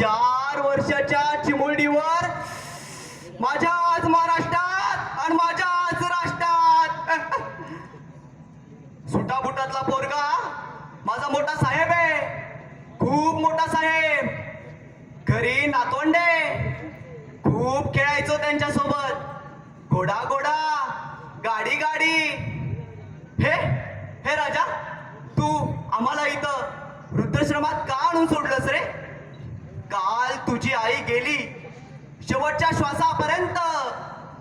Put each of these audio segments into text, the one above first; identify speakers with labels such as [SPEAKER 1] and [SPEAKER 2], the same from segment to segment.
[SPEAKER 1] चार वर्षाच्या चिमुरडीवर माझ्या आज महाराष्ट्रात आणि माझ्या आज राष्ट्रात. सुटाबुटातला पोरगा माझा मोठा साहेब आहे. खूप मोठा साहेब. घरी नातवंडे खूप खेळायचो त्यांच्यासोबत घोडा घोडा गाडी गाडी. हे हे राजा तू आम्हाला इथं वृद्धाश्रमात का आणून सोडलंस रे? काल तुझी आई गेली. शेवटच्या श्वासापर्यंत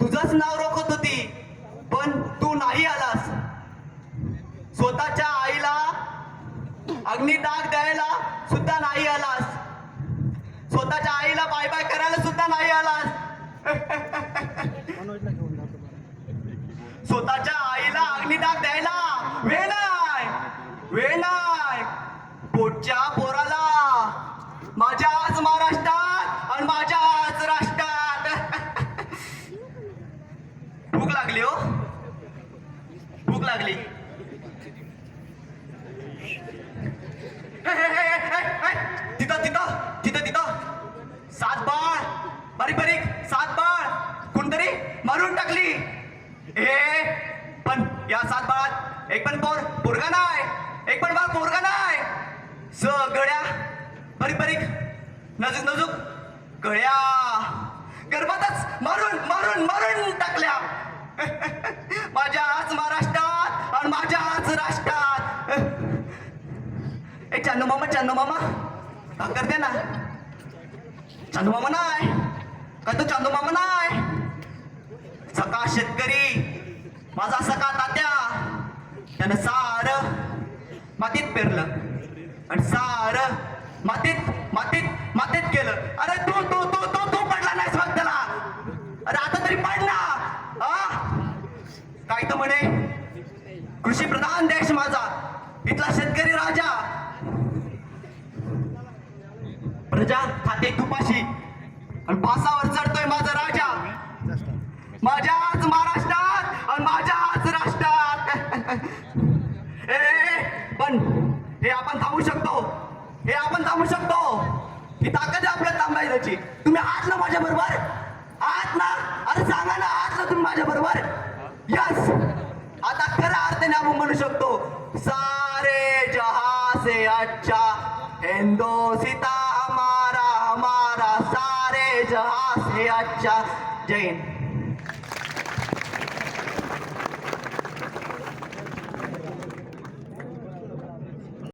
[SPEAKER 1] तुझंच नाव रोखत होती. पण तू नाही आलास. स्वतःच्या आईला अग्निदाग द्यायला सुद्धा नाही आलास. स्वतःच्या आईला बाय बाय करायला सुद्धा नाही आलास. स्वतःच्या आईला अग्निदाग द्यायला वेळ नाही वेळ नाही पोटच्या पोराला महाराष्ट्रात आणि माझ्या राष्ट्रात. भूक लागली हो. भूक लागली. तिथं तिथं तिथं तिथं. सात बाळ. बारीक बारीक. सात बाळ. कोणतरी मारून टाकली. हे पण या सात बाळात एक पण पोर पोरगा नाही. एक पण बाळ पोरगा नाही. सगळ्या बारीक बारीक नजूक नजूक. कळ्या गर्भातच मारून मारून मारून टाकल्या. माझ्या आज महाराष्ट्रात आणि माझ्या राष्ट्रात. ए चांदू मामा चांदू मामा. भाकर दे ना? चांदू मामा नाय का तू चांदू मामा नाय सका शेतकरी. माझा सका तात्या. त्यानं सार मातीत पेरलं. आणि सार मातीत मातीत केलं. अरे तू तू तू तू तू पडला नाही मग त्याला. अरे आता तरी पडला. काय तर म्हणे? कृषी प्रधान देश माझा. इथला शेतकरी राजा. प्रजा खाते तुपाशी. आणि पासावर चढतोय माझा राजा. माझ्या आज महाराष्ट्रात आणि माझ्या आज राष्ट्रात ए पण हे आपण थांबू शकतो. हे आपण थांबू शकतो. ही ताकद आहे आपल्या थांबायची तुम्ही आत ना माझ्या बरोबर. आत ना. अरे सांगा ना आत ना तुम्ही माझ्या बरोबर. यस आता खऱ्या अर्थाने आपण म्हणू शकतो सारे जहा से अच्छा हिंदोसिता हमारा हमारा सारे जहा से अच्छा जय हिंद